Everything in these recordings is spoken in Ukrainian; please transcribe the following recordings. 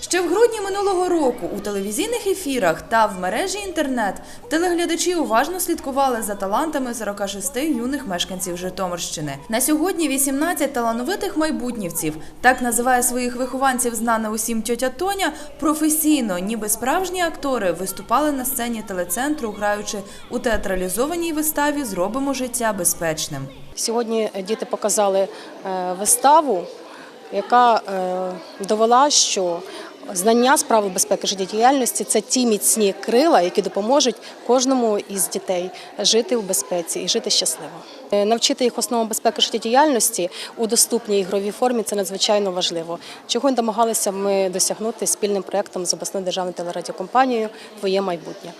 Ще в грудні минулого року у телевізійних ефірах та в мережі інтернет телеглядачі уважно слідкували за талантами 46 юних мешканців Житомирщини. На сьогодні 18 талановитих майбутнівців, так називає своїх вихованців знана усім тьотя Тоня, професійно, ніби справжні актори, виступали на сцені телецентру, граючи у театралізованій виставі Зробимо життя безпечним. Сьогодні діти показали е, виставу, яка е, довела, що знання з правил безпеки життєдіяльності це ті міцні крила, які допоможуть кожному із дітей жити в безпеці і жити щасливо. Е, Навчити їх основам безпеки життєдіяльності у доступній ігровій формі це надзвичайно важливо. Чого намагалися ми досягнути спільним проєктом з обласною державною телерадіокомпанією Твоє майбутнє.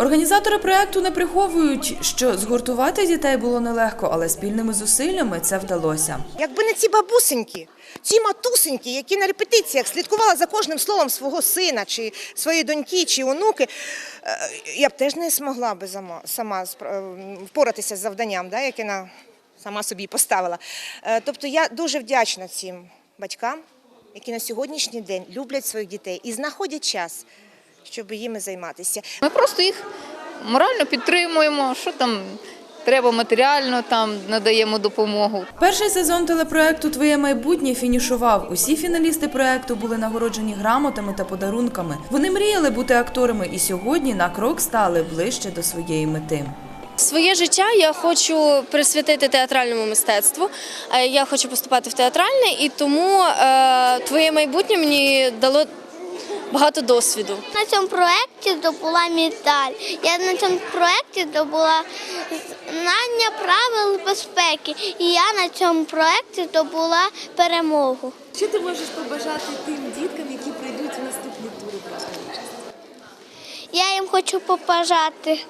Організатори проекту не приховують, що згуртувати дітей було нелегко, але спільними зусиллями це вдалося. Якби не ці бабусеньки, ці матусеньки, які на репетиціях слідкували за кожним словом свого сина, чи своєї доньки, чи онуки, е, я б теж не змогла би сама, е, впоратися з завданням, да, яке на, сама собі поставила. Е, Тобто я дуже вдячна цим батькам, які на сьогоднішній день люблять своїх дітей і знаходять час, щоб їми займатися. Ми просто їх морально підтримуємо, що там треба матеріально, там надаємо допомогу. Перший сезон телепроекту Твоє майбутнє фінішував. Усі фіналісти проекту були нагороджені грамотами та подарунками. Вони мріяли бути акторами і сьогодні на крок стали ближче до своєї мети. Своє життя я хочу присвятити театральному мистецтву. Е, Я хочу поступати в театральне, і тому е, твоє майбутнє мені дало багато досвіду. На цьому проєкті здобула медаль. Я на цьому проєкті здобула знання правил безпеки. І я на цьому проєкті здобула перемогу. Що ти можеш побажати тим діткам, які прийдуть в наступні тури? Я їм хочу побажати.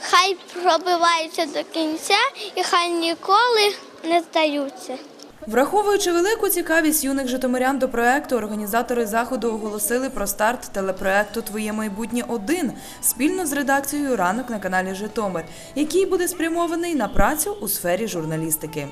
Хай пробиваються до кінця і хай ніколи не здаються. Враховуючи велику цікавість юних житомирян до проекту, організатори заходу оголосили про старт телепроекту Твоє майбутнє 1 спільно з редакцією Ранок на каналі Житомир, який буде спрямований на працю у сфері журналістики.